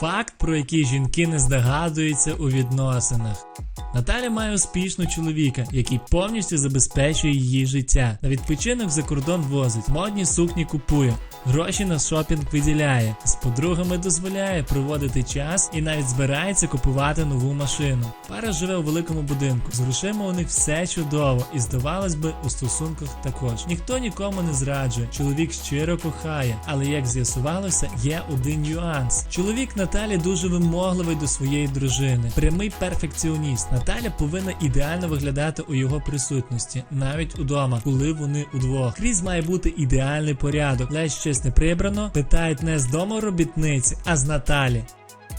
Факт, про який жінки не здогадуються у відносинах. Наталя має успішного чоловіка, який повністю забезпечує її життя. На відпочинок за кордон возить, модні сукні купує, гроші на шопінг виділяє, з подругами дозволяє проводити час і навіть збирається купувати нову машину. Пара живе у великому будинку. З грошима у них все чудово, і здавалось би, у стосунках також. Ніхто нікому не зраджує. Чоловік щиро кохає, але як з'ясувалося, є один нюанс. Чоловік Наталі дуже вимогливий до своєї дружини, прямий перфекціоніст. Наталя повинна ідеально виглядати у його присутності, навіть удома, коли вони удвох. Крізь має бути ідеальний порядок. Ледь щось не прибрано, питають не з доморобітниці, а з Наталі.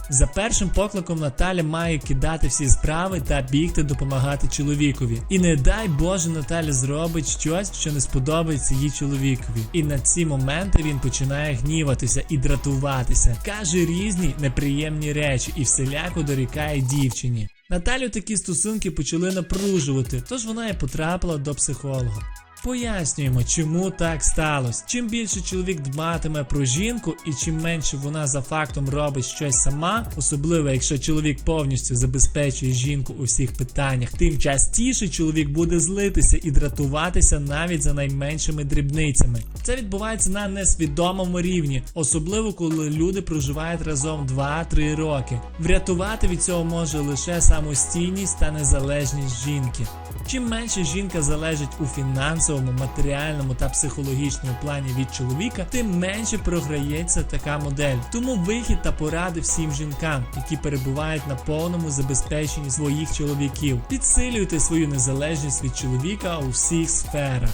За першим покликом Наталя має кидати всі справи та бігти допомагати чоловікові. І не дай Боже, Наталя зробить щось, що не сподобається їй чоловікові. І на ці моменти він починає гніватися і дратуватися, каже різні неприємні речі і всіляко дорікає дівчині. Наталю такі стосунки почали напружувати, тож вона і потрапила до психолога. Пояснюємо, чому так сталося. Чим більше чоловік дбатиме про жінку, і чим менше вона за фактом робить щось сама, особливо якщо чоловік повністю забезпечує жінку у всіх питаннях, тим частіше чоловік буде злитися і дратуватися навіть за найменшими дрібницями. Це відбувається на несвідомому рівні, особливо коли люди проживають разом 2-3 роки. Врятувати від цього може лише самостійність та незалежність жінки. Чим менше жінка залежить у фінансовому, матеріальному та психологічному плані від чоловіка, тим менше програється така модель. Тому вихід та поради всім жінкам, які перебувають на повному забезпеченні своїх чоловіків. Підсилюйте свою незалежність від чоловіка у всіх сферах.